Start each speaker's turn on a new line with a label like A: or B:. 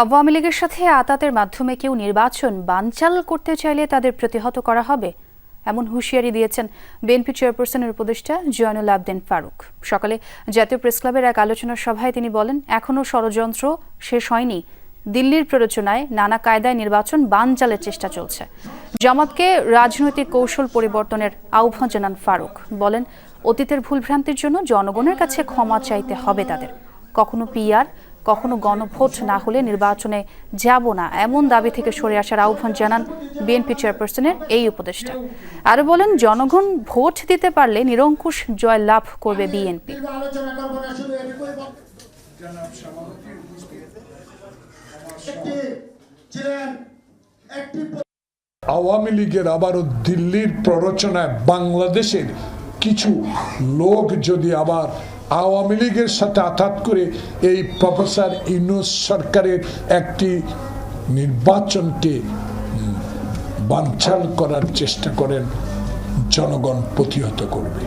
A: আওয়ামী লীগের সাথে আতাতের মাধ্যমে কেউ নির্বাচন বানচাল করতে চাইলে তাদের প্রতিহত করা হবে, এমন হুঁশিয়ারি দিয়েছেন বিএনপি চেয়ারপারসনের উপদেষ্টা জয়নুল আবদিন ফারুক। সকালে জাতীয় প্রেসক্লাবের এক আলোচনা সভায় তিনি বলেন এখনও ষড়যন্ত্র শেষ হয়নি। দিল্লির প্ররোচনায় নানা কায়দায় নির্বাচন বানচালের চেষ্টা চলছে। জামাতকে রাজনৈতিক কৌশল পরিবর্তনের আহ্বান জানান ফারুক। বলেন, অতীতের ভুলভ্রান্তির জন্য জনগণের কাছে ক্ষমা চাইতে হবে তাদের। কখনো পিআর কখনো গণভোট না হলে নির্বাচনে যাব না, এমন দাবি থেকে সরে আসার আহ্বান জানান বিএনপি চেয়ারপারসনের এই উপদেষ্টা। আরও বলেন, জনগণ ভোট দিতে পারলে নিরঙ্কুশ জয় লাভ করবে বিএনপি।
B: আওয়ামী লীগের আবারও দিল্লির প্ররোচনায় বাংলাদেশের কিছু লোক যদি আবার আওয়ামী লীগের সাথে আঘাত করে এই প্রফেসর ইউনুস সরকারের একটি নির্বাচনকে বাঞ্ছাল করার চেষ্টা করেন, জনগণ প্রতিহত করবে।